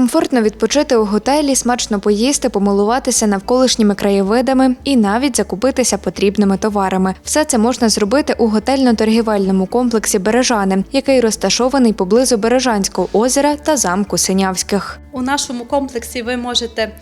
Комфортно відпочити у готелі, смачно поїсти, помилуватися навколишніми краєвидами і навіть закупитися потрібними товарами. Все це можна зробити у готельно-торгівельному комплексі Бережани, який розташований поблизу Бережанського озера та замку Синявських. У нашому комплексі ви можете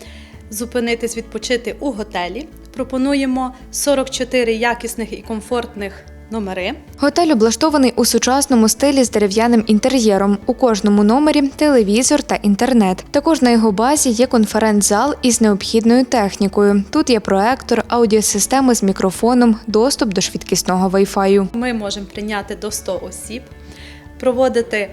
зупинитись відпочити у готелі. Пропонуємо 44 якісних і комфортних номери. Готель облаштований у сучасному стилі з дерев'яним інтер'єром. У кожному номері телевізор та інтернет. Також на його базі є конференц-зал із необхідною технікою. Тут є проектор, аудіосистеми з мікрофоном, доступ до швидкісного Wi-Fi. Ми можемо прийняти до 100 осіб, проводити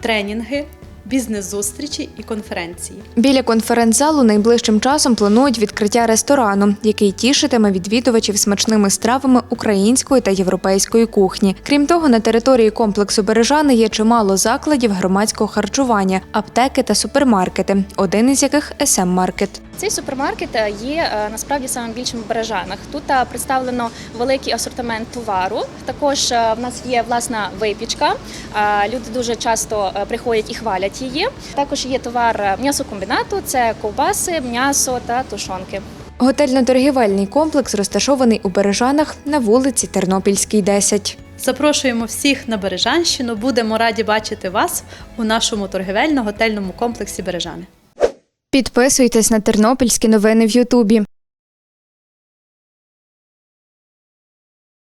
тренінги, бізнес-зустрічі і конференції. Біля конференц-залу найближчим часом планують відкриття ресторану, який тішитиме відвідувачів смачними стравами української та європейської кухні. Крім того, на території комплексу Бережани є чимало закладів громадського харчування, аптеки та супермаркети, один із яких sm маркет Цей супермаркет е, є е, насправді самим більшим в Бережанах. Тут е, представлено великий асортимент товару. Також в нас є власна випічка. Е, Люди дуже часто е, приходять і хвалять її. Також є товар е, м'ясокомбінату, це ковбаси, м'ясо та тушонки. Готельно-торгівельний комплекс розташований у Бережанах на вулиці Тернопільській, 10. Запрошуємо всіх на Бережанщину. Будемо раді бачити вас у нашому торгівельно-готельному комплексі Бережани. Підписуйтесь на тернопільські новини в Ютубі.